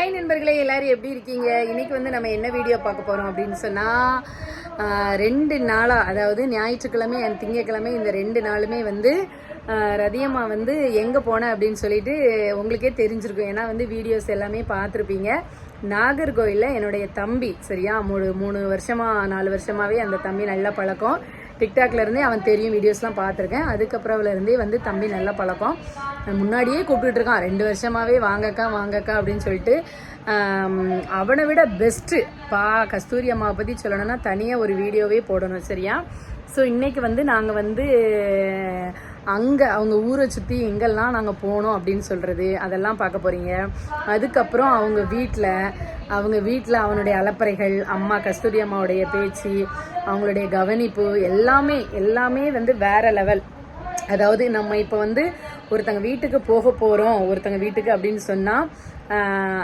Hi நண்பர்களே எல்லாரும் எப்படி இருக்கீங்க? இன்னைக்கு வந்து நம்ம என்ன வீடியோ பார்க்க போறோம் அப்படின்னு சொன்னா ரெண்டு நாளா அதாவது ஞாயிற்றுக்கிழமை அண்ட் திங்கக்கிழமை இந்த ரெண்டு நாளுமே வந்து ரதியம்மா வந்து எங்க போனேன் அப்படின்னு சொல்லிட்டு உங்களுக்கே தெரிஞ்சிருக்கும். ஏன்னா வந்து வீடியோஸ் எல்லாமே பார்த்துருப்பீங்க. நாகர்கோயிலில் என்னுடைய தம்பி சரியா? மூணு மூணு வருஷமா நாலு வருஷமாவே அந்த தம்பி நல்ல பழக்கம். டிக்டாக்லேருந்தே அவன் தெரியும் வீடியோஸ்லாம் பார்த்துருக்கேன். அதுக்கப்புறம்லேருந்தே வந்து தம்பி நல்ல பழக்கம். முன்னாடியே கூப்பிட்டுட்ருக்கான். ரெண்டு வருஷமாகவே வாங்கக்கா வாங்கக்கா அப்படின்னு சொல்லிட்டு அவனை விட பெஸ்ட்டு பா கஸ்தூரி அம்மாவை பற்றி சொல்லணும்னா தனியாக ஒரு வீடியோவே போடணும் சரியா? ஸோ இன்றைக்கி வந்து நாங்கள் வந்து அங்கே அவங்க ஊரை சுற்றி எங்கெல்லாம் நாங்கள் போனோம் அப்படின்னு சொல்கிறது அதெல்லாம் பார்க்க போகிறீங்க அதுக்கப்புறம் அவங்க வீட்டில் அவங்க வீட்டில் அவனுடைய அலப்பறைகள் அம்மா கஸ்தூரி அம்மாவுடைய பேச்சு அவங்களுடைய கவனிப்பு எல்லாமே எல்லாமே வந்து வேற லெவல் அதாவது நம்ம இப்போ வந்து ஒருத்தங்க வீட்டுக்கு போக போகிறோம் ஒருத்தங்க வீட்டுக்கு அப்படின்னு சொன்னால்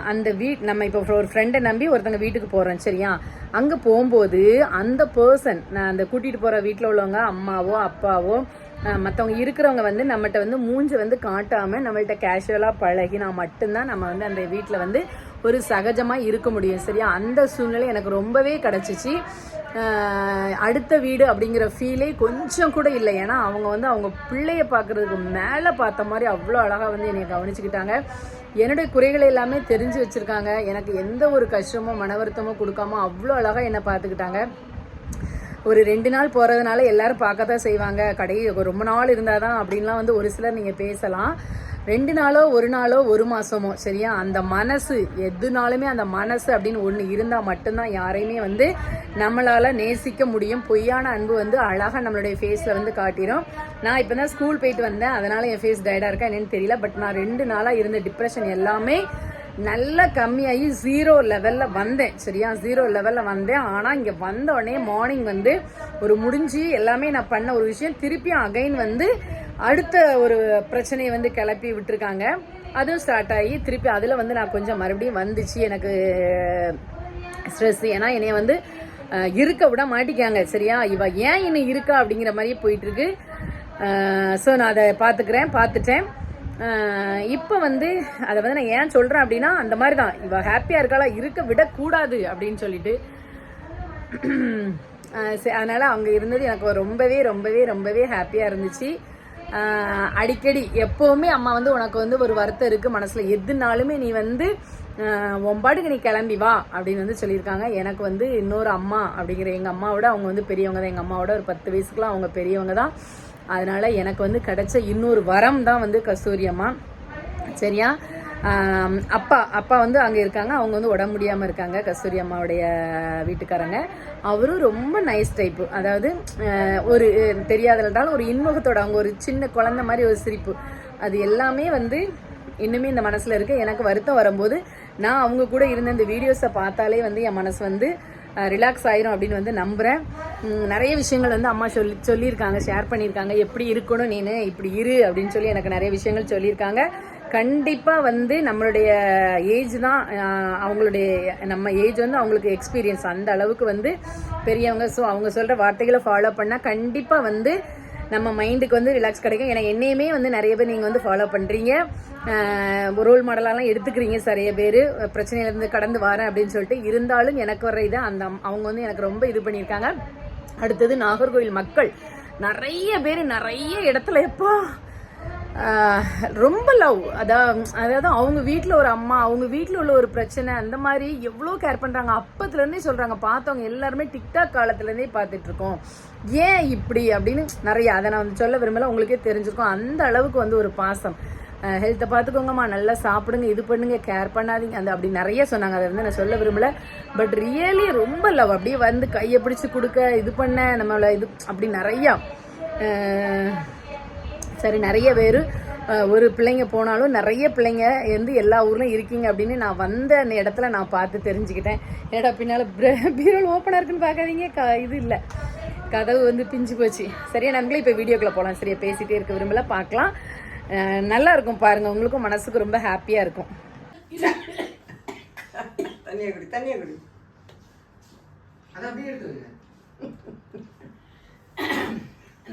அந்த வீட் நம்ம இப்போ ஒரு ஃப்ரெண்டை நம்பி ஒருத்தங்க வீட்டுக்கு போகிறோம் சரியா? அங்கே போகும்போது அந்த பர்சன் நான் அந்த கூட்டிகிட்டு போகிற வீட்டில் உள்ளவங்க அம்மாவோ அப்பாவோ மற்றவங்க இருக்கிறவங்க வந்து நம்மகிட்ட வந்து மூஞ்சி வந்து காட்டாமல் நம்மள்கிட்ட கேஷுவலாக பழகினா மட்டும்தான் நம்ம வந்து அந்த வீட்டில் வந்து ஒரு சகஜமாக இருக்க முடியும். சரியா? அந்த சூழ்நிலை எனக்கு ரொம்பவே கிடச்சிச்சு. அடுத்த வீடு அப்படிங்கிற ஃபீலே கொஞ்சம் கூட இல்லை. ஏன்னா அவங்க வந்து அவங்க பிள்ளைய பார்க்குறதுக்கு மேலே பார்த்த மாதிரி அவ்வளோ அழகாக வந்து என்னை கவனிச்சுக்கிட்டாங்க. என்னுடைய குறைகளை எல்லாமே தெரிஞ்சு வச்சுருக்காங்க. எனக்கு எந்த ஒரு கஷ்டமோ மன வருத்தமோ கொடுக்காம அவ்வளோ அழகாக என்னை பார்த்துக்கிட்டாங்க. ஒரு ரெண்டு நாள் போகிறதுனால எல்லாரும் பார்க்க தான் செய்வாங்க. கடை ரொம்ப நாள் இருந்தால் தான் அப்படின்லாம் வந்து ஒரு சிலர் நீங்கள் பேசலாம். ரெண்டு நாளோ ஒரு நாளோ ஒரு மாதமோ சரியா? அந்த மனசு எதுனாலுமே அந்த மனசு அப்படின்னு ஒன்று இருந்தால் மட்டும்தான் யாரையுமே வந்து நம்மளால் நேசிக்க முடியும். பொய்யான அன்பு வந்து அழகாக நம்மளுடைய ஃபேஸில் வந்து காட்டிடும் நான் இப்போ தான் ஸ்கூல் போயிட்டு வந்தேன். அதனால் என் ஃபேஸ் டயர்டாக இருக்கா என்னன்னு தெரியல. பட் நான் ரெண்டு நாளாக இருந்த டிப்ரெஷன் எல்லாமே நல்லா கம்மியாகி ஜீரோ லெவலில் வந்தேன் சரியா? ஜீரோ லெவலில் வந்தேன். ஆனால் இங்கே வந்த உடனே மார்னிங் வந்து ஒரு முடிஞ்சு எல்லாமே நான் பண்ண ஒரு விஷயம் திருப்பியும் அகைன் வந்து அடுத்த ஒரு பிரச்சனையை வந்து கிளப்பி விட்டுருக்காங்க. அதுவும் ஸ்டார்ட் ஆகி திருப்பி அதில் வந்து நான் கொஞ்சம் மறுபடியும் வந்துச்சு. எனக்கு ஸ்ட்ரெஸ் ஏன்னா என்னைய வந்து இருக்க விட மாட்டிக்காங்க சரியா? இவ ஏன் இன்னும் இருக்கா அப்படிங்கிற மாதிரியே போயிட்டுருக்கு ஸோ நான் அதை பார்த்துக்கிறேன் பார்த்துட்டேன். இப்போ வந்து அதை வந்து நான் ஏன் சொல்கிறேன் அப்படின்னா அந்த மாதிரி தான் இவ ஹாப்பியாக இருக்காளா இருக்க விடக்கூடாது அப்படின்னு சொல்லிட்டு. அதனால் சரி, இருந்தது எனக்கு ரொம்பவே ரொம்பவே ரொம்பவே ஹாப்பியாக இருந்துச்சு. அடிக்கடி எப்போவுமே அம்மா வந்து உனக்கு வந்து ஒரு வருத்தம் இருக்குது மனசில். எதுனாலுமே நீ வந்து ஒம்பாட்டுக்கு நீ கிளம்பி வா அப்படின்னு வந்து சொல்லியிருக்காங்க. எனக்கு வந்து இன்னொரு அம்மா அப்படிங்கிற எங்கள் அம்மாவோட அவங்க வந்து பெரியவங்க தான் எங்கள் அம்மாவோட ஒரு பத்து வயசுக்குலாம் அவங்க பெரியவங்க தான் அதனால் எனக்கு வந்து கிடைச்ச இன்னொரு வரம் தான் வந்து கஸ்தூரி அம்மா. சரியா? அப்பா அப்பா வந்து அங்கே இருக்காங்க. அவங்க வந்து உடம்பு முடியாமல் இருக்காங்க கஸ்தூரி அம்மாவுடைய வீட்டுக்காரங்க. அவரும் ரொம்ப நைஸ் டைப்பு அதாவது ஒரு அஹ், ஒரு இன்முகத்தோட அவங்க ஒரு சின்ன குழந்தை மாதிரி ஒரு சிரிப்பு. அது எல்லாமே வந்து இன்னுமே இந்த மனசில் இருக்கு. எனக்கு வருத்தம் வரும்போது நான் அவங்க கூட இருந்த இந்த வீடியோஸை பார்த்தாலே வந்து என் மனசு வந்து ரிலாக்ஸ் ஆயிரும் அப்படின்னு வந்து நம்புகிறேன் நிறைய விஷயங்கள் வந்து அம்மா சொல்லி சொல்லியிருக்காங்க ஷேர் பண்ணியிருக்காங்க. எப்படி இருக்கணும் நீனு இப்படி இரு அப்படின்னு சொல்லி எனக்கு நிறைய விஷயங்கள் சொல்லியிருக்காங்க. கண்டிப்பாக வந்து நம்மளுடைய ஏஜ் தான் அவங்களுடைய நம்ம ஏஜ் வந்து அவங்களுக்கு எக்ஸ்பீரியன்ஸ் அந்த அளவுக்கு வந்து பெரியவங்க ஸோ அவங்க சொல்கிற வார்த்தைகளை ஃபாலோ பண்ணால் கண்டிப்பாக வந்து நம்ம மைண்டுக்கு வந்து ரிலாக்ஸ் கிடைக்கும். ஏன்னா என்னையுமே வந்து நிறைய பேர் நீங்கள் வந்து ஃபாலோ பண்ணுறீங்க ரோல் மாடலாலாம் எடுத்துக்கிறீங்க நிறைய பேர். பிரச்சனையிலேருந்து கடந்து வரேன் அப்படின்னு சொல்லிட்டு இருந்தாலும் எனக்கு வர்ற இதை அந்த அவங்க வந்து எனக்கு ரொம்ப இது பண்ணியிருக்காங்க. அடுத்தது நாகர்கோவில் மக்கள். நிறைய பேர் நிறைய இடத்துல எப்போ ரொம்ப லவ் அதான் அதாவது அவங்க வீட்டில் ஒரு அம்மா அவங்க வீட்டில் உள்ள ஒரு பிரச்சனை அந்த மாதிரி எவ்வளோ கேர் பண்ணுறாங்க அப்பத்துலேருந்தே சொல்கிறாங்க பார்த்தவங்க எல்லாருமே டிக்டாக் காலத்துலேருந்தே பார்த்துட்ருக்கோம். ஏன் இப்படி அப்படின்னு நிறைய அதை நான் வந்து சொல்ல விரும்பல. உங்களுக்கே தெரிஞ்சிருக்கோம். அந்த அளவுக்கு வந்து ஒரு பாசம். ஹெல்த்தை பார்த்துக்கோங்கம்மா நல்லா சாப்பிடுங்க இது பண்ணுங்க கேர் பண்ணாதீங்க. அந்த அப்படி நிறைய சொன்னாங்க. அதை வந்து நான் சொல்ல விரும்பல. பட் ரியலி ரொம்ப லவ் அப்படியே வந்து கையை பிடிச்சி கொடுக்க இது பண்ண நம்மள இது அப்படி நிறையா. சரி நிறைய பேர் ஒரு பிள்ளைங்க போனாலும் நிறைய பிள்ளைங்க வந்து எல்லா ஊர்லையும் இருக்கீங்க அப்படின்னு நான் வந்த அந்த இடத்துல நான் பார்த்து தெரிஞ்சுக்கிட்டேன். ஏடா பின்னால் பீரோல் ஓப்பனாக இருக்குன்னு பார்க்காதீங்க. க இது இல்லை. கதவு வந்து பிஞ்சு போச்சு. சரியா நம்மளே இப்போ வீடியோக்குள்ளே போகலாம் சரியா பேசிகிட்டே இருக்க விரும்பல. பார்க்கலாம். நல்லா இருக்கும் பாருங்க. உங்களுக்கும் மனசுக்கு ரொம்ப ஹாப்பியாக இருக்கும். தண்ணியை குடி தண்ணியை குடி. அதை அப்படியே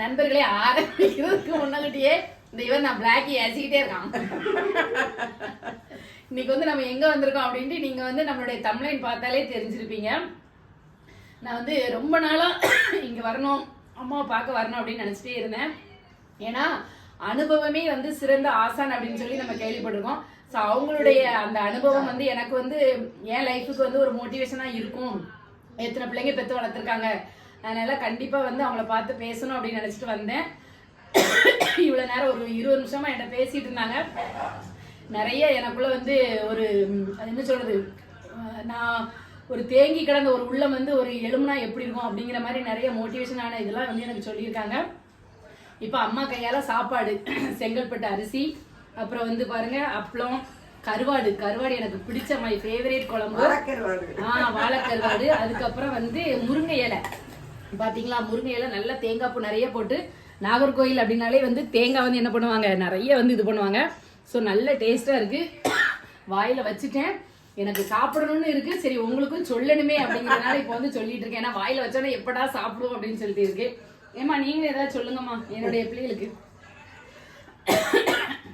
நண்பர்களே ஆரம்பிக்கிறதுக்கு முன்னாடியே இந்த இவன் நான் பிளாக்கி ஏசிக்கிட்டே இருக்கான். இன்னைக்கு வந்து நம்ம எங்க வந்திருக்கோம் அப்படின்ட்டு நீங்க வந்து நம்மளுடைய தமிழன் பார்த்தாலே தெரிஞ்சிருப்பீங்க. நான் வந்து ரொம்ப நாளா இங்க வரணும் அம்மாவை பார்க்க வரணும் அப்படின்னு நினைச்சிட்டே இருந்தேன். ஏன்னா அனுபவமே வந்து சிறந்த ஆசான் அப்படின்னு சொல்லி நம்ம கேள்விப்பட்டிருக்கோம். ஸோ அவங்களுடைய அந்த அனுபவம் வந்து எனக்கு வந்து என் லைஃபுக்கு வந்து ஒரு மோட்டிவேஷனாக இருக்கும். எத்தனை பிள்ளைங்க பெற்று வளர்த்துருக்காங்க. அதனால கண்டிப்பா வந்து அவங்கள பார்த்து பேசணும் அப்படின்னு நினைச்சிட்டு வந்தேன். இவ்வளோ நேரம் ஒரு இருபது நிமிஷமா என்கிட்ட பேசிட்டு இருந்தாங்க. நிறைய எனக்குள்ள வந்து ஒரு அது என்ன சொல்றது? நான் ஒரு தேங்கி கிடந்த ஒரு உள்ளம் வந்து ஒரு எலும்புனா எப்படி இருக்கும் அப்படிங்கிற மாதிரி நிறைய மோட்டிவேஷனான இதெல்லாம் வந்து எனக்கு சொல்லியிருக்காங்க. இப்போ அம்மா கையால சாப்பாடு செங்கல்பட்டு அரிசி அப்புறம் வந்து பாருங்க அப்பளம் கருவாடு. கருவாடு எனக்கு பிடிச்ச மை ஃபேவரேட் குழம்பு. ஆ வாழைக்கருவாடு. அதுக்கப்புறம் வந்து முருங்கை இலை. பாத்தீங்களா? முருங்கை இலை நல்லா தேங்காய் பூ நிறைய போட்டு நாகர்கோயில் அப்படின்னாலே வந்து தேங்காய் வந்து என்ன பண்ணுவாங்க? நிறைய வந்து இது பண்ணுவாங்க. ஸோ நல்ல டேஸ்டா இருக்கு. வாயில வச்சுட்டேன். எனக்கு சாப்பிடணும்னு இருக்கு. சரி உங்களுக்கும் சொல்லணுமே அப்படிங்கிறதுனால இப்போ வந்து சொல்லிட்டு இருக்கேன். ஏன்னா வாயில வச்சோன்னே எப்படா சாப்பிடுவோம் அப்படின்னு சொல்லிட்டு இருக்கு. ஏமா நீங்களும் ஏதாவது சொல்லுங்கம்மா என்னுடைய பிள்ளைகளுக்கு.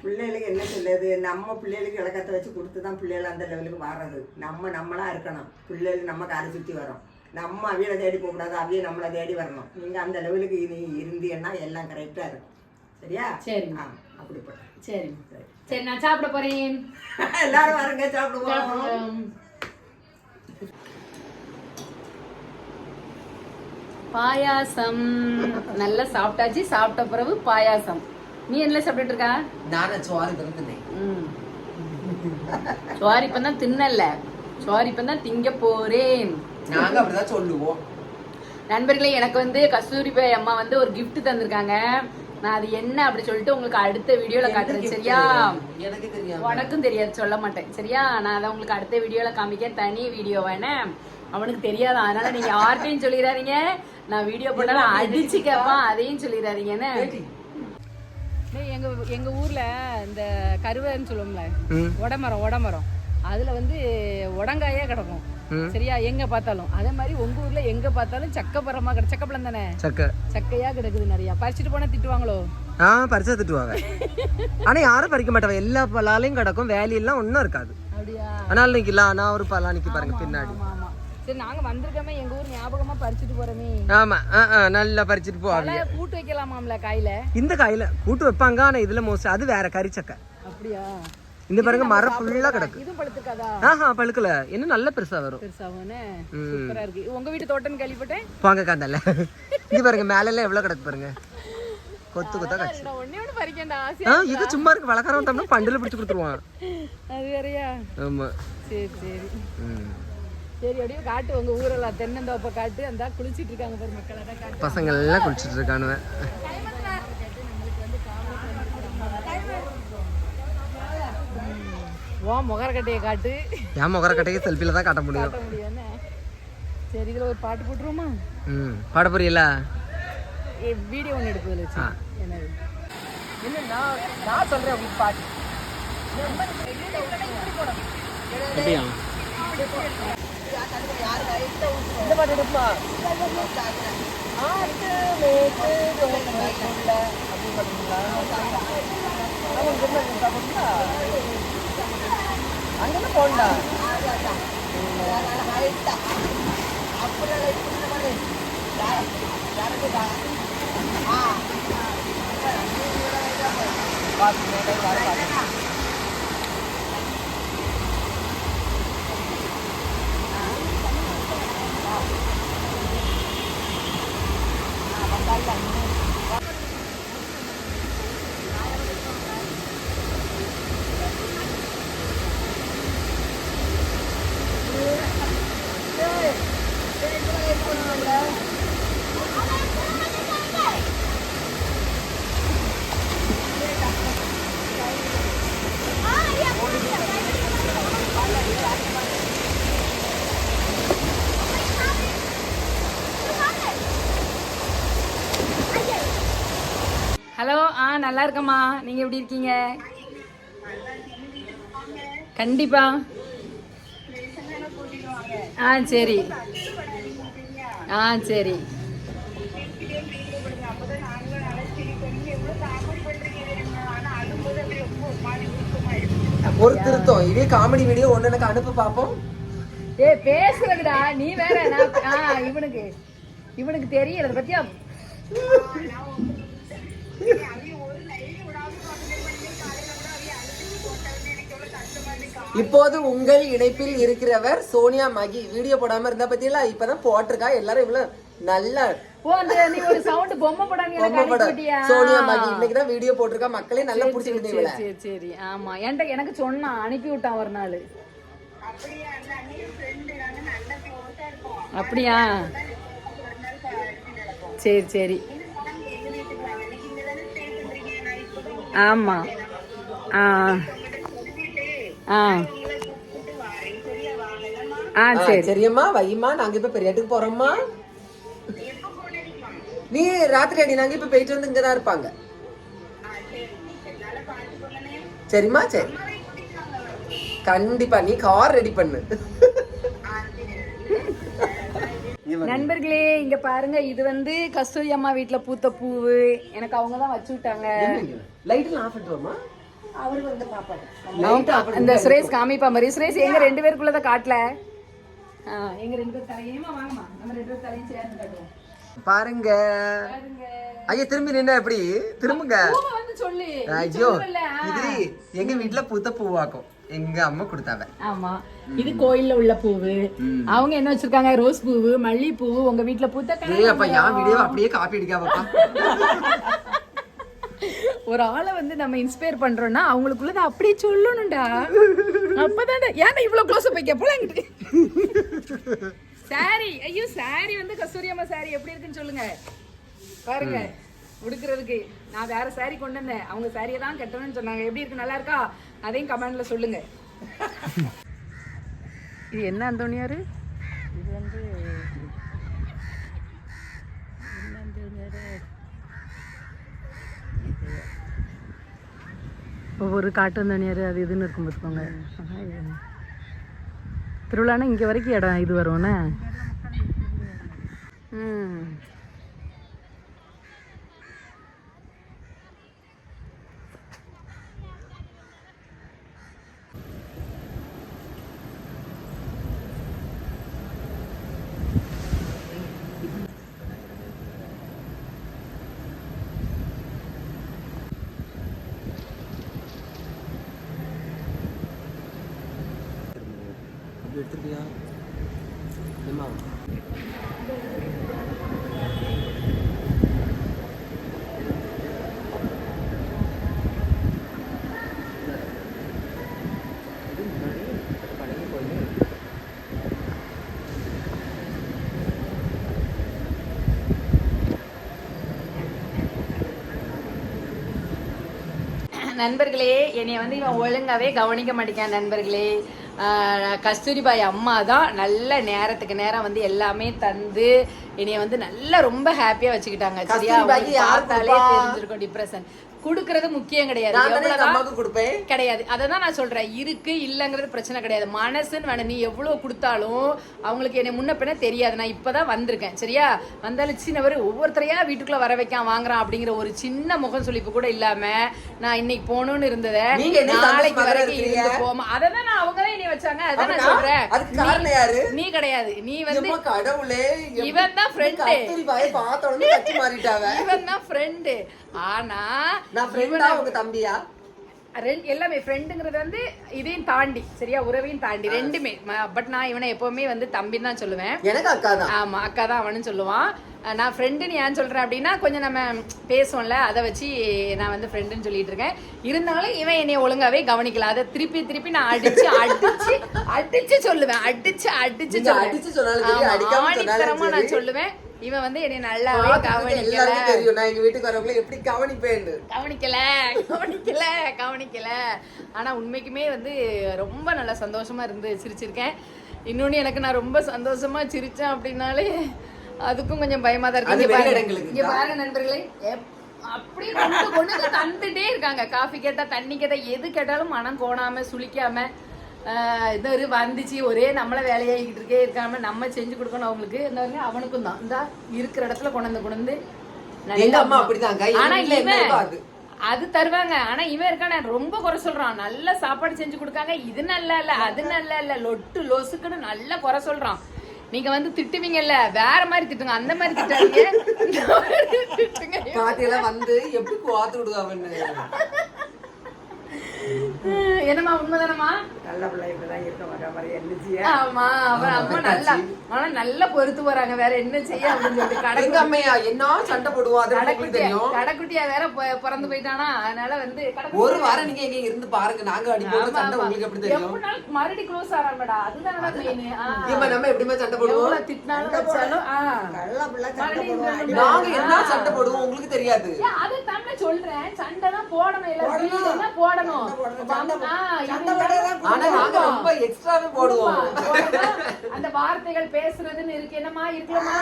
பிள்ளைகளுக்கு என்ன சொல்லுது நம்ம பிள்ளைகளுக்கு இலக்கத்தை வச்சு கொடுத்து தான் பிள்ளைகள் அந்த லெவலுக்கு வர்றது. நம்ம நம்மளா இருக்கணும். பிள்ளைகள் நம்ம காரை சுற்றி வரோம். நம்ம அவியலை தேடி போகக்கூடாது அவிய நம்மளை தேடி வரணும். நீங்கள் அந்த லெவலுக்கு நீ இருந்தீங்கன்னா எல்லாம் கரெக்டாக இருக்கும். சரியா? சரிம்மா. ஆ அப்படிப்பட்ட. சரி சரி நான் சாப்பிட போறேன். எல்லாரும் வரங்க சாப்பிடுவோம். பாயாசம். நல்லா சாப்பிட்டாச்சு சாப்பிட்ட பிறகு பாயாசம். நீ என்ன சாப்பிட்டுட்டு இருக்கா? நானும் சோறு திறந்துனேன். சோறு இப்பதான் தின்னல. சோறு இப்பதான் திங்க போறேன். நாங்க அப்படிதான் சொல்லுவோம். நண்பர்களே எனக்கு வந்து கஸ்தூரி பாய் அம்மா வந்து ஒரு gift தந்திருக்காங்க. நான் அது என்ன அப்படி சொல்லிட்டு உங்களுக்கு அடுத்த வீடியோல காட்டுறேன். சரியா? எனக்கு தெரியாது. உனக்கும் தெரியாது சொல்ல மாட்டேன். சரியா? நான் அதை உங்களுக்கு அடுத்த வீடியோல காமிக்க தனி வீடியோ வேணேன் அவனுக்கு தெரியாதான் அதனால நீங்க யார்கிட்டயும் சொல்லிடாதீங்க. நான் வீடியோ போட்டாலும் அடிச்சு கேட்பான் அதையும் சொல்லிடாதீங்கன்னு. டேய், எங்க எங்க ஊர்ல இந்த கருவேன்னு சொல்லுவோம்ல. உடமரம் உடமரம். அதுல வந்து உடங்காயே கிடக்கும். சரியா? எங்க பார்த்தாலும். அதே மாதிரி உங்க ஊர்ல எங்க பார்த்தாலும் சக்கப்பரமா கிட சக்கப்பழம் தானே? சக்க. சக்கையா கிடக்குது நிறைய. பறிச்சுட்டு போனா திட்டுவாங்களோ? ஆ பறிச்சா திட்டுவாங்க. ஆனா யாரும் பறிக்க மாட்டாங்க. எல்லா பலாலையும் கிடக்கும். வேலையெல்லாம் ஒன்றும் இருக்காது. அப்படியா? ஆனால் இன்னைக்கு ஆனா ஒரு பலா நிக்கி பாருங்க பின்னாடி. சரி நாங்க வந்திருக்கோமே எங்க ஊர் ஞாபகமா பறிச்சுட்டு போறோமே. ஆமா ஆ, நல்லா பறிச்சிட்டு போவாங்க. கூட்டு வைக்கலாமாம்ல காயில? இந்த காயில கூட்டு வைப்பாங்க ஆனா இதுல மோஸ்ட் அது வேற கறிச்சக்கை அப்படியா? இந்த பாருங்க மரம் ஃபுல்லா கிடக்கு. இதுவும் பழுத்துக்காதா? ஆஹா பழுக்கல. இன்னும் நல்ல பெருசா வரும். பெருசாவுன்னு சூப்பரா இருக்கு. உங்க வீட்டு தோட்டம்னு கேள்விப்பட்டேன்? வாங்க காந்தல்ல இது பாருங்க மேல எல்லாம் எவ்வளவு கிடக்கு பாருங்க. கொத்து கொத்தா கட்சி ஒண்ணே ஒண்ணு பறிக்கண்டா ஆ இது சும்மா இருக்கு வளர்க்குறவன் தம்னா பண்டில் பிடிச்சு கொடுத்துருவான். அது வேறயா? ஆமா. சரி சரி. ம். சரி அப்படியே காட்டு. உங்க ஊரெல்லாம் தென்னந்தோப்பை காட்டு. அந்த குளிச்சிட்டு இருக்காங்க பாரு மக்கள் அதான் காட்டு. பசங்க எல்லாம் குளிச்சிட்டு இருக்கானுவ. ஓ முகரக்கட்டையை காட்டு. என் முகர கட்டைக்கு செல்ஃபில தான் காட்ட முடியும். காட்ட சரி இதுல ஒரு பாட்டு போட்டுருவோமா? ம் பாட புரியல ஏ வீடியோ ஒன்று எடுப்பதில் வச்சு என்னது? என்னன்னா நான் சொல்றேன் உங்களுக்கு பாட்டு. அப்படியா? இந்த பாட்டு எடுப்பா? ஆட்டு மேட்டு தோப்புக்குள்ள அப்படின்னு பாத்தீங்களா அவங்க என்ன சாப்பிட்டா அங்கெல்லாம் போண்டா ஹலோ ஆ நல்லா இருக்கம்மா. நீங்க எப்படி இருக்கீங்க? கண்டிப்பா. ஆ சரி. ஆ சரி. ஒரு திருத்தம். இதே காமெடி வீடியோ ஒண்ணு எனக்கு அனுப்பி பாப்போம். ஏ பேசுறதுடா. நீ வேற நான் இவனுக்கு. இவனுக்கு தெரியல பத்தியா? இப்போது உங்கள் இணைப்பில் இருக்கிறவர் சோனியா மகி. வீடியோ போடாம இருந்தா பத்தியில இப்பதான் போட்டிருக்கா. எல்லாரும் இவ்வளவு நல்ல ஓ அந்த நீ ஒரு சவுண்ட் பொம்மை படம் எனக்கு பொம்மை படம். அனுப்பிட்டியா சோனியா மகி. இன்னைக்கு தான் வீடியோ போட்டிருக்கா. மக்களே நல்லா சரி, பிடிச்சிருந்தீங்களே சரி சரி ஆமா. என்கிட்ட எனக்கு சொன்னான் அனுப்பி விட்டான் ஒரு நாள். அப்படியா? சரி சரி. ஆமா. ஆ. ஆ. ஆ சரி. சரியம்மா வையம்மா நாங்க இப்ப பெரியாட்டுக்கு போறோம்மா. நீ ராத்திரி அடி நாங்க இப்ப போயிட்டு வந்து இங்கதான் இருப்பாங்க. சரிம்மா சரி. கண்டிப்பா நீ கார் ரெடி பண்ணு. நண்பர்களே இங்க பாருங்க இது வந்து கஸ்தூரி அம்மா வீட்ல பூத்த பூவு. எனக்கு அவங்க தான் வச்சு விட்டாங்க. லைட் ஆஃப் பண்ணிட்டுவோமா அவரு வந்து பாப்பாரு. இந்த சுரேஷ் காமிப்பா மாதிரி. சுரேஷ் எங்க ரெண்டு பேருக்குள்ளத காட்டல? எங்க ரெண்டு பேர் தலையுமா வாங்கம்மா. நம்ம ரெண்டு பேர் தலையும் சேர்ந்து காட்டுவோம். பாருங்க. ஐயா திரும்பி நின்னா எப்படி? திரும்புங்க. ஐயோ. இது எங்க வீட்டுல பூத்த பூவாக்கும். எங்க அம்மா கொடுத்தாவ. ஆமா. இது கோயில்ல உள்ள பூவு. அவங்க என்ன வச்சிருக்காங்க? ரோஸ் பூவு மல்லி பூவு உங்க வீட்ல பூத்த அப்ப என் வீடியோ அப்படியே காப்பி அடிக்காமப்பா ஒரு ஆளை வந்து நம்ம இன்ஸ்பயர் பண்றோம்னா அவங்களுக்குள்ளத அப்படியே சொல்லணும்டா. அப்பதான் ஏன்னா இவ்வளவு க்ளோஸ் போய் கேப்பலாங்கிட்டு சாரி. ஐயோ சாரி வந்து கஸ்தூரி அம்மா சாரி எப்படி இருக்குன்னு சொல்லுங்க. பாருங்க. உடுக்கிறதுக்கு. நான் வேற சாரி கொண்டு வந்தேன். அவங்க சாரியை தான் கட்டணும்னு சொன்னாங்க. எப்படி இருக்கு? நல்லா இருக்கா? அதையும் கமெண்ட்ல சொல்லுங்க. இது என்ன அந்தோனியாரு இது வந்து ஒவ்வொரு காட்டு தனியார் அது இதுன்னு இருக்கும் பார்த்துக்கோங்க. திருவிழானா இங்கே வரைக்கும் இடம் இது வரும்ண்ணே ம். நண்பர்களே என்னை வந்து இவன் ஒழுங்காவே கவனிக்க மாட்டேங்கான் நண்பர்களே. கஸ்தூரிபாய் அம்மா தான் நல்ல நேரத்துக்கு நேரம் வந்து எல்லாமே தந்து என்னைய வந்து நல்லா ரொம்ப ஹாப்பியா வச்சுக்கிட்டாங்க. சரியா? பார்த்தாலே? தெரிஞ்சிருக்கும் டிப்ரெஷன் கொடுக்கறது முக்கியம் கிடையாது. கிடையாது. அதை தான் நான் சொல்றேன். இருக்கு இல்லைங்கிறது பிரச்சனை கிடையாது. மனசுன்னு வேணும். நீ எவ்வளவு கொடுத்தாலும் அவங்களுக்கு என்னை முன்ன பின்ன தெரியாது. நான் இப்பதான் வந்திருக்கேன். சரியா? வந்தாலும் சின்னவர் ஒவ்வொருத்தரையா வீட்டுக்குள்ள வர வைக்கான் வாங்குறான் அப்படிங்கிற ஒரு சின்ன முகம் சுளிப்பு கூட இல்லாம நான் இன்னைக்கு போகணும்னு இருந்ததை நாளைக்கு வரைக்கும்? இருந்து போமா அதை தான் நான் அவங்க தான் என்னை வச்சாங்க. அதான் நான் சொல்றேன். நீ கிடையாது. நீ வந்து இவன் தான் கஸ்தூரி பாயை பார்த்த உடனே கட்டி மாறிட்டாவ. இவன் தான் ஃப்ரெண்டு ஆனா நான் ஃப்ரெண்டா உங்க தம்பியா? எல்லாமே ஃப்ரெண்டுங்கிறது வந்து இதையும் தாண்டி சரியா? உறவையும் தாண்டி ரெண்டுமே. பட் நான் இவனை எப்பவுமே வந்து தம்பின்னு தான் சொல்லுவேன். எனக்கு அக்கா தான். ஆமா அக்கா தான் அவனு சொல்லுவான். நான் ஃப்ரெண்டுன்னு ஏன் சொல்றேன் அப்படின்னா கொஞ்சம் நம்ம பேசுவோம்ல அதை வச்சு நான் வந்து ஃப்ரெண்டுன்னு சொல்லிட்டு இருக்கேன். இருந்தாலும் இவன் என்னை ஒழுங்காவே கவனிக்கல. அதை திருப்பி திருப்பி நான் அடிச்சு அடிச்சு அடிச்சு சொல்லுவேன். அடிச்சு அடிச்சு அடிச்சு சரி. நான் சொல்லுவேன். இவன் வந்து என்னை நல்லாவே பார்க்கறதுக்கு கவனிக்கல. தெரியும். நான் எங்க வீட்டுக்கு வரவங்களை எப்படி கவனிப்பேன்னு. கவனிக்கல கவனிக்கல கவனிக்கல. ஆனா உண்மைக்குமே வந்து ரொம்ப நல்ல சந்தோஷமா இருந்து சிரிச்சிருக்கேன். இன்னொன்னு எனக்கு நான் ரொம்ப சந்தோஷமா சிரிச்சேன் அப்படின்னாலே அதுக்கும் கொஞ்சம் பயமா தான் இருக்கு. இங்க பாருங்க. நண்பர்களே. அப்படியே கொண்டு தந்துட்டே இருக்காங்க. காஃபி கேட்டா தண்ணி கேட்டா எது கேட்டாலும் மனம் கோணாம சுளிக்காம. இந்த ஒரு வந்துச்சு. ஒரே நம்மள வேலையாகிட்டு இருக்கே இருக்காம நம்ம செஞ்சு கொடுக்கணும் அவங்களுக்கு. இந்த பாருங்க, அவனுக்கும் தான். இந்த இருக்கிற இடத்துல கொண்டு கொண்டு வந்து என்ன அது. தருவாங்க. ஆனா இவன் இருக்கானே ரொம்ப குறை சொல்றான். நல்ல சாப்பாடு செஞ்சு கொடுக்காங்க. இது நல்லா இல்ல அது நல்லா இல்ல. லொட்டு லொசுக்குன்னு நல்லா குறை சொல்றான். நீங்க வந்து திட்டுவீங்கல்ல வேற மாதிரி திட்டுங்க. அந்த மாதிரி திட்டாதீங்க. பாத்தியெல்லாம் வந்து எப்படி கோத்து விடுவாங்கன்னு ஹம், என்னம்மா உண்மைதானம்மா? நல்ல பிள்ளை இப்படிதான் இருக்க வர மாதிரி என்ன செய்ய ஆமா அவன் அம்மா நல்லா ஆனா நல்லா பொறுத்து போறாங்க வேற என்ன செய்ய அப்படின்னு சொல்லிட்டு கடை எங்க அம்மையா என்ன சண்டை போடுவோம் அது கடைக்குட்டியா தெரியும்? கடைக்குட்டியா வேற பிறந்து போயிட்டானா? அதனால வந்து ஒரு வாரம் நீங்க எங்க இருந்து பாருங்க நாங்க அடிப்போம் சண்டை. உங்களுக்கு எப்படி தெரியும்? க்ளோஸ் மெயின் ஏம்மா, நம்ம எப்படிமா சண்டை போடுவோம்? எவ்வளவு திட்டினாலும் வச்சாலும் ஆ. நல்ல பிள்ளை சண்டை மறுபடியும் போடுவோம் ரெண்டு நாங்க என்ன சண்டை போடுவோம்? உங்களுக்கு தெரியாது. ஏன், அது தானே சொல்றேன். சண்டை தான் போடணும் இல்ல ரொம்ப எக்ஸ்ட்ராவே போடுவோம். போடணும். அந்த வார்த்தைகள் பேசுறதுன்னு இருக்கு. என்னமா இருக்கலாமா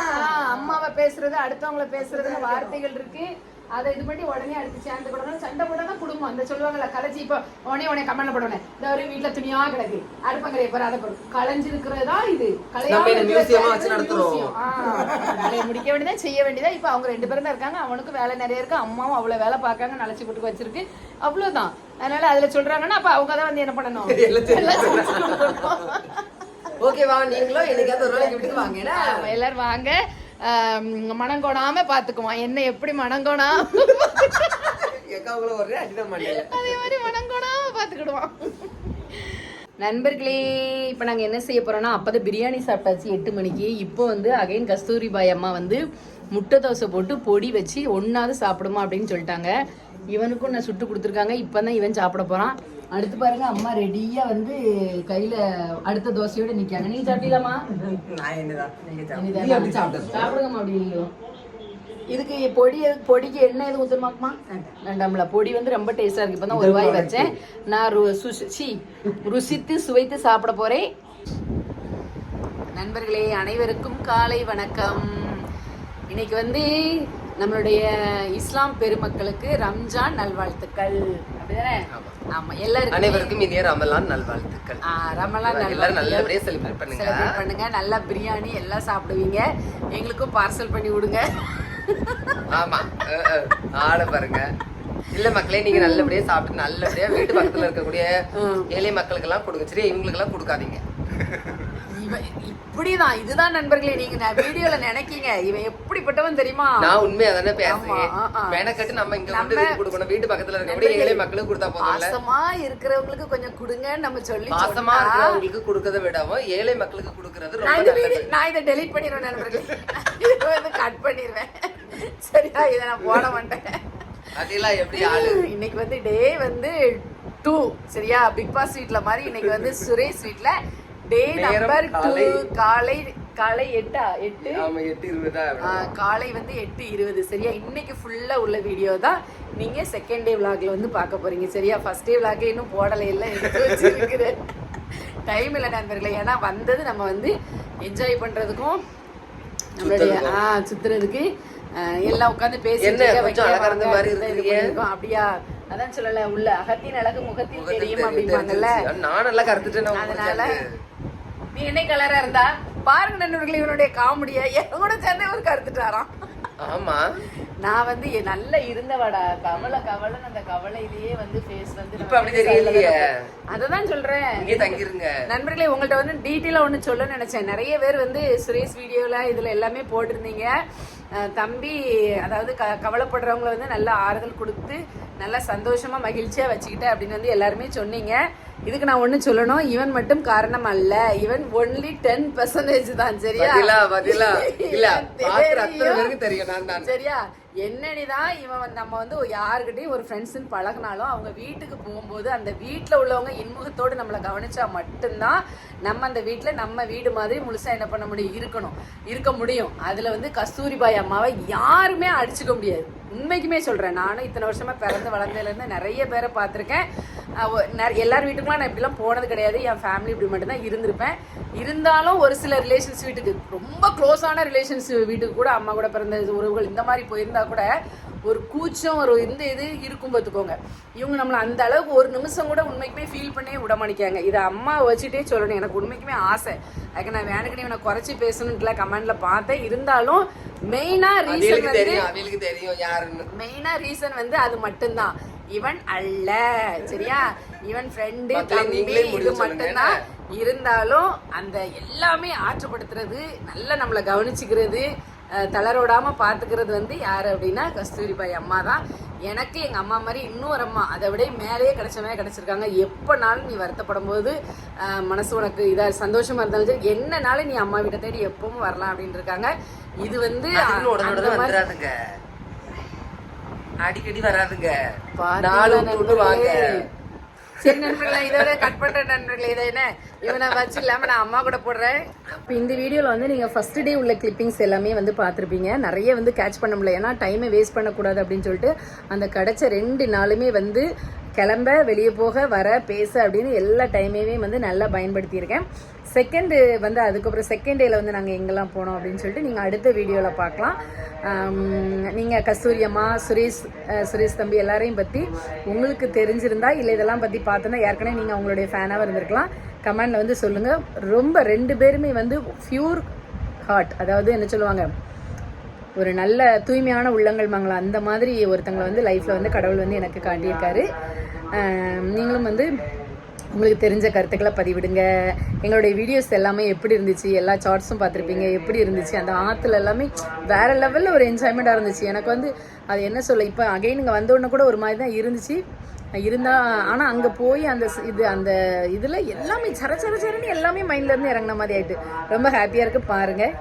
அம்மாவை பேசுறது அடுத்தவங்கள பேசுறதுன்னு வார்த்தைகள் இருக்கு. அதை இது பண்ணி உடனே அடுத்து சேர்ந்து போடணும். சண்டை போடணும் குடும்பம். அந்த சொல்லுவாங்கல்ல கலைச்சி இப்போ உடனே உடனே கமெண்ட்ல போடணும். இந்த ஒரு வீட்டுல துணியா கிடக்கு. அடுப்பங்கரைய போற அதை போடும் களைஞ்சிருக்கிறதா இது? வேலையை முடிக்க வேண்டியதா செய்ய வேண்டியதா? இப்ப அவங்க ரெண்டு பேரும் தான் இருக்காங்க. அவனுக்கும் வேலை நிறைய இருக்கு. அம்மாவும் அவ்வளவு வேலை பார்க்காங்க நலச்சி போட்டு வச்சிருக்கு. அவ்வளவுதான். அதனால அதுல சொல்றாங்கன்னா அப்ப அவங்க தான் வந்து என்ன பண்ணணும். ஓகேவா நீங்களும் என்னைக்காவது ஒரு நாளைக்கு வாங்க எல்லாரும் வாங்க. ஆம், மனங்கோணாம பாத்துக்குவோம். என்ன எப்படி அடிதான் மண்டையில அதே மாதிரி மனங்கோணாம பாத்துக்கிடுவோம். நண்பர்களே இப்போ நாங்கள் என்ன செய்ய போறோம்னா அப்போதான் பிரியாணி சாப்பிட்டாச்சு எட்டு மணிக்கு. இப்போ வந்து அகைன் கஸ்தூரி பாய் அம்மா வந்து முட்டை தோசை போட்டு பொடி வச்சு ஒன்றாவது சாப்பிடுமா அப்படின்னு சொல்லிட்டாங்க. இவனுக்கும் நான் சுட்டு கொடுத்துருக்காங்க. இப்போ தான் இவன் சாப்பிட போகிறான் அடுத்து பாருங்க அம்மா ரெடியாக வந்து கையில் அடுத்த தோசையோட நிற்காங்க நீங்கள் சாப்பிட்டீங்களாம்மா. சாப்பிடுங்கம்மா. அப்படி இல்லையோ. இதுக்கு பொடி எது- பொடிக்கு எண்ணெய் எதுவும் ஊற்றுமாக்குமா வேண்டாம்ல. பொடி வந்து ரொம்ப டேஸ்டா இருக்கு. இப்போ தான் ஒரு வாய் வச்சேன். நான் ரு- சுஷி- சீ, ருசித்து சுவைத்து சாப்பிட போறேன். நண்பர்களே அனைவருக்கும் காலை வணக்கம். இன்னைக்கு வந்து நம்மளுடைய இஸ்லாம் பெருமக்களுக்கு ரம்ஜான் நல்வாழ்த்துக்கள். அப்படிதானே? ஆமா. எல்லாருக்கும். அனைவருக்கும் இனிய ரமலான் நல்வாழ்த்துக்கள். ரமலான் எல்லாரும் நல்லபடியா செலிப்ரேட் பண்ணுங்க. செலிப்ரேட் பண்ணுங்க. நல்லா பிரியாணி எல்லாம் சாப்பிடுவீங்க. எங்களுக்கும் பார்சல் பண்ணி விடுங்க. ஆமா. ஆளை பாருங்க. இல்ல மக்களே நீங்க நல்லபடியா சாப்பிட்டு நல்லபடியா வீட்டு பக்கத்துல இருக்கக்கூடிய ஏழை மக்களுக்கு எல்லாம் கொடுங்க. சரி இவங்களுக்கு எல்லாம் கொடுக்காதீங்க. இவன் இப்படிதான் இதுதான் நண்பர்களே நீங்க நான் வீடியோல நினைக்கீங்க. இவன் எப்படிப்பட்டவன் தெரியுமா? நான் உண்மையா தானே பேசுறேன். மெனக்கட்டு நம்ம இங்க வீட்டு கொடுக்கணும். வீட்டு பக்கத்துல இருக்கக்கூடிய ஏழை மக்களுக்கு கொடுத்தா போதும்ல? பாசமா இருக்கிறவங்களுக்கு கொஞ்சம் கொடுங்கன்னு நம்ம சொல்லி பாசமா இருக்கிறவங்களுக்கு கொடுக்கறத விடவும் ஏழை மக்களுக்கு கொடுக்கறது ரொம்ப நான் இதை டெலீட் பண்ணிடுவேன் நண்பர்களே. கட் பண்ணிடுவேன். சரியா? இதை நான் போட மாட்டேன். அதெல்லாம் எப்படி ஆளு? இன்னைக்கு வந்து டே வந்து டூ சரியா? பிக் பாஸ் வீட்ல மாதிரி இன்னைக்கு வந்து சுரேஷ் வீட்ல டே நம்பர் டூ காலை. காலை எட்டா? எட்டு? ஆமா எட்டு இருபதா காலை வந்து எட்டு இருபது. சரியா? இன்னைக்கு ஃபுல்லா உள்ள வீடியோ தான் நீங்க செகண்ட் டே விளாக்ல வந்து பார்க்க போறீங்க. சரியா? ஃபர்ஸ்ட் டே விளாக் இன்னும் போடலை இல்லை டைம் இல்லை நண்பர்களே. ஏன்னா வந்தது நம்ம வந்து என்ஜாய் பண்றதுக்கும் நம்மளுடைய ஆ சுத்துறதுக்கு எல்லாம் உட்காந்து பேசி இருக்கீங்க. அப்படியா? அதான் சொல்லல உள்ள அகத்தின் அழகு முகத்தில் தெரியும் அப்படிம்பாங்கல்ல. நான் நல்லா கருத்துட்டேன் அதனால. நீ என்ன கலரா இருந்தா? பாருங்க நண்பர்களே இவனுடைய காமெடியா. என் கூட சேர்ந்து ஒரு கருத்துட்டாராம். ஆமா. நான் வந்து நல்ல இருந்தவாடா. கவலை கவலைன்னு அந்த கவலையிலேயே வந்து ஃபேஸ் வந்து இப்ப அப்படி தெரியலையே. அததான் சொல்றேன். இங்கே தங்கிருங்க. நண்பர்களே உங்கள்ட்ட வந்து டீட்டெயிலாக ஒன்று சொல்ல நினைச்சேன். நிறைய பேர் வந்து சுரேஷ் வீடியோவில் இதில் எல்லாமே போட்டிருந்தீங்க. தம்பி அதாவது க கவலைப்படுறவங்கள வந்து நல்ல ஆறுதல் கொடுத்து நல்லா சந்தோஷமா மகிழ்ச்சியா வச்சுக்கிட்ட அப்படின்னு வந்து எல்லாருமே சொன்னீங்க. இதுக்கு நான் ஒன்று சொல்லணும். இவன் மட்டும் காரணம் அல்ல. இவன் ஒன்லி டென் பர்சன்டேஜ் தான். சரியா? பதிலா இல்ல தெரியும். சரியா? என்னடிதான் இவன் வந்து நம்ம வந்து யாருக்கிட்டையும் ஒரு ஃப்ரெண்ட்ஸ்னு பழகினாலும் அவங்க வீட்டுக்கு போகும்போது அந்த வீட்டில் உள்ளவங்க இன்முகத்தோடு நம்மளை கவனிச்சா மட்டும்தான் நம்ம அந்த வீட்டில் நம்ம வீடு மாதிரி முழுசாக என்ன பண்ண முடியும்? இருக்கணும். இருக்க முடியும். அதில் வந்து கஸ்தூரிபாய் அம்மாவை யாருமே அடிச்சுக்க முடியாது. உண்மைக்குமே சொல்கிறேன் நானும் இத்தனை வருஷமாக பிறந்து வளர்ந்ததுலேருந்து நிறைய பேரை பார்த்துருக்கேன். எல்லார் வீட்டுக்குலாம் நான் இப்படிலாம் போனது கிடையாது. என் ஃபேமிலி இப்படி மட்டும்தான் இருந்திருப்பேன். இருந்தாலும் ஒரு சில ரிலேஷன்ஸ் வீட்டுக்கு ரொம்ப க்ளோஸான ரிலேஷன்ஸ் வீட்டுக்கு கூட அம்மா கூட பிறந்த உறவுகள் இந்த மாதிரி போயிருந்தா கூட ஒரு கூச்சம் ஒரு இந்த இது இருக்கும் பார்த்துக்கோங்க. இவங்க நம்மளை அந்த அளவுக்கு ஒரு நிமிஷம் கூட உண்மைக்குமே ஃபீல் பண்ணியே விட மாட்டேங்காங்க இதை அம்மா வச்சுட்டே சொல்லணும். எனக்கு உண்மைக்குமே ஆசை. அதுக்கு நான் வேணுக்கு இவனை குறைச்சி பேசணுன்ட்டுல கமெண்டில் பார்த்தேன். இருந்தாலும் மெயினா ரீசன் வந்து தெரியும் யாருன்னு. மெயினா ரீசன் வந்து அது மட்டும்தான். இவன் அல்ல. சரியா? இவன் ஃப்ரெண்டு தம்பி இது மட்டும்தான். இருந்தாலும் அந்த எல்லாமே ஆற்றுப்படுத்துறது நல்லா நம்மளை கவனிச்சுக்கிறது தளரோடாம பாத்துக்கிறது வந்து யாரு அப்படின்னா கஸ்தூரிபாய் அம்மா தான் எனக்கு எங்க அம்மா மாதிரி இன்னொரு அம்மா. அதை விட மேலேயே கிடைச்ச மாதிரி கிடைச்சிருக்காங்க. எப்பனாலும் நீ வருத்தப்படும் போது மனசு உனக்கு இதா சந்தோஷமா இருந்தாலும் சரி என்னனாலும் நீ அம்மா வீட்டை தேடி எப்பவும் வரலாம் அப்படின்னு இருக்காங்க இது வந்து அடிக்கடி வராதுங்க. வாங்க நண்பர்களே? சரி நண்பர்களே இதோட கட் பண்ற நண்பர்களே இதை என்ன? இவனை வச்சு இல்லாம நான் அம்மா கூட போடுறேன். இப்போ இந்த வீடியோவில் வந்து நீங்கள் ஃபர்ஸ்ட் டே உள்ள கிளிப்பிங்ஸ் எல்லாமே வந்து பார்த்துருப்பீங்க. நிறைய வந்து கேட்ச் பண்ண முடியல. ஏன்னா டைமை வேஸ்ட் பண்ணக்கூடாது அப்படின்னு சொல்லிட்டு அந்த கிடைச்ச ரெண்டு நாளுமே வந்து கிளம்ப வெளியே போக வர பேச அப்படின்னு எல்லா டைமையுமே வந்து நல்லா பயன்படுத்தியிருக்கேன். செகண்டு வந்து அதுக்கப்புறம் செகண்ட் டேல வந்து நாங்கள் எங்கெல்லாம் போனோம் அப்படின்னு சொல்லிட்டு நீங்கள் அடுத்த வீடியோவில் பார்க்கலாம். நீங்கள் கஸ்தூரியம்மா சுரேஷ் சுரேஷ் தம்பி எல்லாரையும் பற்றி உங்களுக்கு தெரிஞ்சிருந்தா இல்லை இதெல்லாம் பற்றி பார்த்தோன்னா ஏற்கனவே நீங்கள் அவங்களுடைய ஃபேனாக இருந்திருக்கலாம். கமெண்டில் வந்து சொல்லுங்கள் ரொம்ப ரெண்டு பேருமே வந்து ஃபியூர் ஹார்ட் அதாவது என்ன சொல்லுவாங்க? ஒரு நல்ல தூய்மையான உள்ளங்கள் மங்களம் அந்த மாதிரி ஒருத்தங்களை வந்து லைஃப்பில் வந்து கடவுள் வந்து எனக்கு காட்டியிருக்காரு. நீங்களும் வந்து உங்களுக்கு தெரிஞ்ச கருத்துக்களை பதிவிடுங்க. எங்களுடைய வீடியோஸ் எல்லாமே எப்படி இருந்துச்சு எல்லா ஷார்ட்ஸும் பார்த்துருப்பீங்க எப்படி இருந்துச்சு அந்த ஆற்றுல எல்லாமே வேற லெவலில் ஒரு என்ஜாய்மெண்ட்டாக இருந்துச்சு. எனக்கு வந்து அது என்ன சொல்ல இப்போ அகைன் இங்கே வந்தோடனே கூட ஒரு மாதிரி தான் இருந்துச்சு. இருந்தால் ஆனால் அங்கே போய் அந்த ஸ்- இது அந்த இதில் எல்லாமே சர சர சரன்னு எல்லாமே மைண்ட்லேருந்து இறங்கின மாதிரி ஆயிட்டு. ரொம்ப ஹாப்பியாக இருக்குது பாருங்கள்